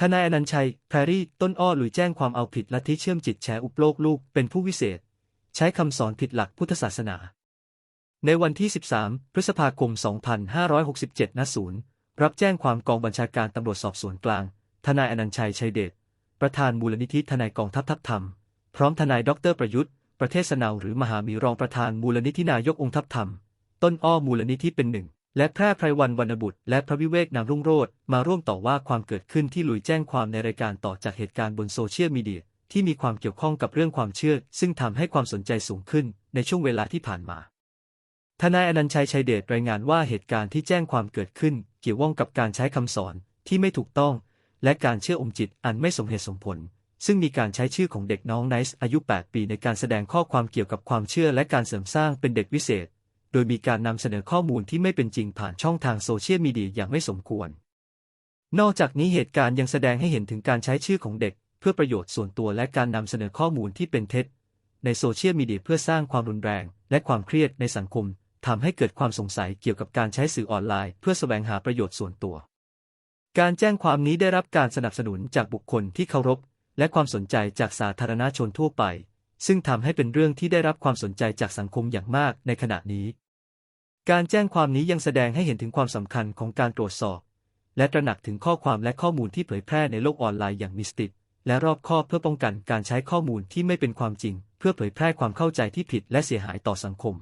ทนายอนันชัย แพรรี่ ต้นอ้อหลุยแจ้งความเอาผิดลัทธิเชื่อมจิตแชร์อุปโลกลูกเป็นผู้วิเศษ ใช้คำสอนผิดหลักพุทธศาสนา ในวันที่ 13 พฤษภาคม 2567ณศูนย์รับแจ้งความกองบัญชาการตำรวจสอบสวนกลาง ทนายอนันชัยชัยเดช ประธานมูลนิธิทนายกองทัพทัพธรรม พร้อมทนายดรประยุทธ์ ประเทศนาวหรือมหามีรองประธานมูลนิธินายกองค์ทัพธรรม ต้นอ้อมูลนิธิเป็นหนึ่ง และแพร่ไพรวันวรรณบุตร และพระวิเวกนามรุ่งโรจน์มาร่วมต่อว่าความเกิดขึ้นที่หลุยแจ้งความในรายการต่อจากเหตุการณ์บนโซเชียลมีเดียที่มีความเกี่ยวข้องกับเรื่องความเชื่อ ซึ่งทำให้ความสนใจสูงขึ้นในช่วงเวลาที่ผ่านมา ทนายอนันต์ชัยชัยเดชรายงานว่าเหตุการณ์ที่แจ้งความเกิดขึ้น เกี่ยวข้องกับการใช้คำสอนที่ไม่ถูกต้อง และการเชื่ออมจิตอันไม่สมเหตุสมผล ซึ่งมีการใช้ชื่อของเด็กน้องไนซ์อายุ 8 ปีในการแสดงข้อความเกี่ยวกับความเชื่อและการเสริมสร้างเป็นเด็กวิเศษ โดยมีการนำเสนอข้อมูลที่ไม่เป็นจริงผ่านช่องทางโซเชียลมีเดียอย่างไม่สมควร นอกจากนี้เหตุการณ์ยังแสดงให้เห็นถึงการใช้ชื่อของเด็ก เพื่อประโยชน์ส่วนตัวและการนำเสนอข้อมูลที่เป็นเท็จ ในโซเชียลมีเดียเพื่อสร้างความรุนแรง และความเครียดในสังคมทำให้เกิดความสงสัยเกี่ยวกับการใช้สื่อออนไลน์ เพื่อแสวงหาประโยชน์ส่วนตัว การแจ้งความนี้ได้รับการสนับสนุนจากบุคคลที่เคารพ และความสนใจจากสาธารณชนทั่วไป ซึ่งทำให้เป็นเรื่องที่ได้รับความสนใจจากสังคมอย่างมากในขณะนี้ การแจ้งความนี้ยังแสดงให้เห็นถึงความสำคัญของการตรวจสอบ และตระหนักถึงข้อความและข้อมูลที่เผยแพร่ในโลกออนไลน์อย่างมีสติและรอบคอบเพื่อป้องกันการใช้ข้อมูลที่ไม่เป็นความจริง เพื่อเผยแพร่ความเข้าใจที่ผิดและเสียหายต่อสังคม